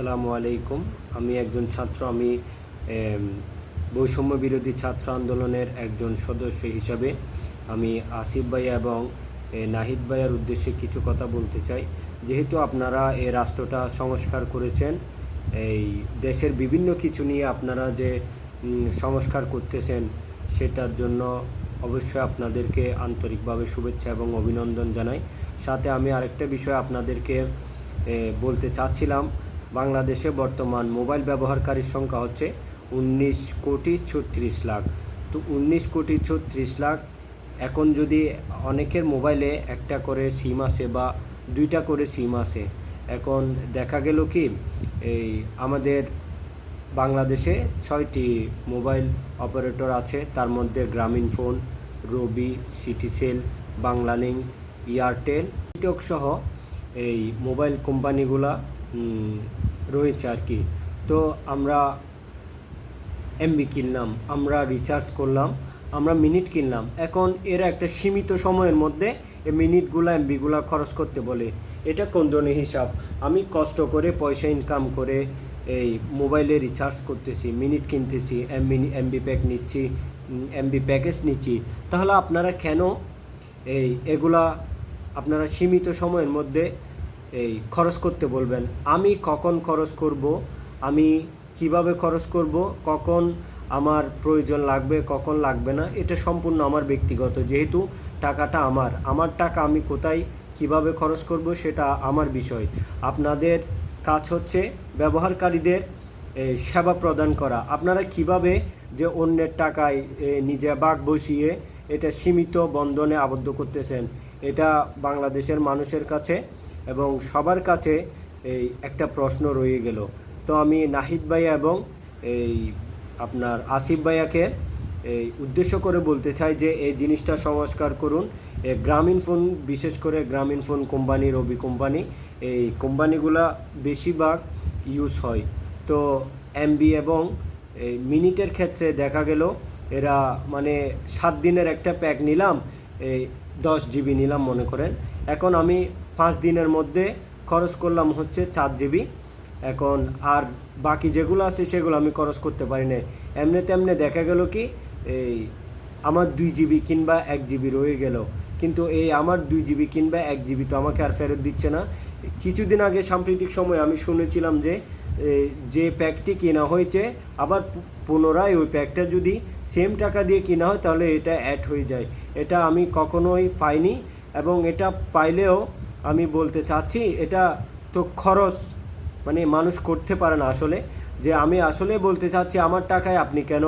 আসসালামু আলাইকুম। আমি একজন ছাত্র, আমি বৈষম্য বিরোধী ছাত্র আন্দোলনের একজন সদস্য হিসাবে আমি আসিফ ভাই এবং নাহিদ ভাইয়ের উদ্দেশ্যে কিছু কথা বলতে চাই। যেহেতু আপনারা এই রাষ্ট্রটা সংস্কার করেছেন, এই দেশের বিভিন্ন কিছু নিয়ে আপনারা যে সংস্কার করতেছেন, সেটার জন্য অবশ্যই আপনাদেরকে আন্তরিকভাবে শুভেচ্ছা এবং অভিনন্দন জানাই। সাথে আমি আরেকটা বিষয় আপনাদেরকে বলতে চাচ্ছিলাম বাংলাদেশে বর্তমান মোবাইল ব্যবহারকারীর সংখ্যা হচ্ছে উনিশ কোটি ছত্রিশ লাখ। তো উনিশ কোটি ছত্রিশ লাখ, এখন যদি অনেকের মোবাইলে একটা করে সিম আছে বা দুইটা করে সিম আছে এখন দেখা গেল কি, এই আমাদের বাংলাদেশে ছয়টি মোবাইল অপারেটর আছে, তার মধ্যে গ্রামীণ ফোন, রবি, সিটিসেল, বাংলালিংক, এয়ারটেল, টিকটক সহ এই মোবাইল কোম্পানিগুলা রয়েছে আর কি। তো আমরা এমবি কিনলাম, আমরা রিচার্জ করলাম, আমরা মিনিট কিনলাম। এখন এরা একটা সীমিত সময়ের মধ্যে এই মিনিটগুলো এমবিগুলো খরচ করতে বলে। এটা কোন ধরনের হিসাব? আমি কষ্ট করে পয়সা ইনকাম করে এই মোবাইলে রিচার্জ করতেছি মিনিট কিনতেছি এমবি এমবি প্যাক নিচ্ছি এমবি প্যাকেজ নিচ্ছি। তাহলে আপনারা কেন এই এগুলা আপনারা সীমিত সময়ের মধ্যে এই খরচ করতে বলবেন। আমি কখন খরচ করব? আমি কীভাবে খরচ করব? কখন আমার প্রয়োজন লাগবে? কখন লাগবে না? এটা সম্পূর্ণ আমার ব্যক্তিগত, যেহেতু টাকাটা আমার। আমার টাকা আমি কোথায় কীভাবে খরচ করব সেটা আমার বিষয়। আপনাদের কাজ হচ্ছে ব্যবহারকারীদের সেবা প্রদান করা। আপনারা কীভাবে যে অন্যের টাকায় নিজে বাঘ বসিয়ে এটা সীমিত বন্ধনে আবদ্ধ করতেছেন, এটা বাংলাদেশের মানুষের কাছে এবং সবার কাছে এই একটা প্রশ্ন রয়ে গেল। তো আমি নাহিদ ভাইয়া এবং এই আপনার আসিফ ভাইয়াকে এই উদ্দেশ্য করে বলতে চাই যে এই জিনিসটা সংস্কার করুন। গ্রামীণ ফোন, বিশেষ করে গ্রামীণ ফোন কোম্পানি, রবি কোম্পানি, এই কোম্পানিগুলা বেশিরভাগ ইউজ হয়। তো এমবি এবং এই মিনিটের ক্ষেত্রে দেখা গেল, এরা মানে সাত দিনের একটা প্যাক নিলাম এই দশ জিবি নিলাম মনে করেন। এখন আমি পাঁচ দিনের মধ্যে খরচ করলাম হচ্ছে চার জিবি এখন আর বাকি যেগুলো আছে সেগুলো আমি খরচ করতে পারি না এমনি তেমনি দেখা গেল কি, এই আমার দুই জিবি কিংবা এক জিবি রয়ে গেল। কিন্তু এই আমার দুই জিবি কিংবা এক জিবি তো আমাকে আর ফেরত দিচ্ছে না। কিছুদিন আগে সাম্প্রতিক সময় আমি শুনেছিলাম যে যে প্যাকটি কেনা হয়েছে, আবার পুনরায় ওই প্যাকটা যদি সেম টাকা দিয়ে কেনা হয়, তাহলে এটা অ্যাড হয়ে যায়। এটা আমি কখনোই পাইনি এবং এটা পাইলেও আমি বলতে চাচ্ছি, এটা তো খরচ মানে মানুষ করতে পারে না আসলে। যে আমি আসলে বলতে চাচ্ছি, আমার টাকায় আপনি কেন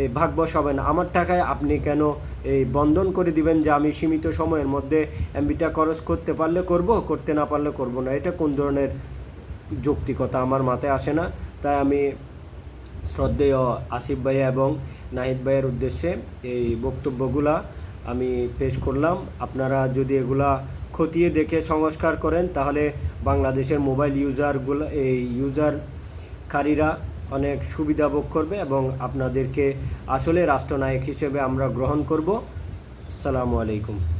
এই ভাগ বসাবেন? আমার টাকায় আপনি কেন এই বন্ধন করে দিবেন যে আমি সীমিত সময়ের মধ্যে এমবিটা খরচ করতে পারলে করব, করতে না পারলে করব না? এটা কোন ধরনের যৌক্তিকতা আমার মাথায় আসে না। তাই আমি শ্রদ্ধেয় আসিফ ভাইয়া এবং নাহিদ ভাইয়ের উদ্দেশ্যে এই বক্তব্যগুলা আমি পেশ করলাম। আপনারা যদি এগুলা খতিয়ে দেখে সংস্কার করেন, তাহলে বাংলাদেশের মোবাইল ইউজারগুলো এই ইউজারকারীরা অনেক সুবিধা ভোগ করবে এবং আপনাদেরকে আসলে রাষ্ট্রনায়ক হিসেবে আমরা গ্রহণ করব। আসসালামু আলাইকুম।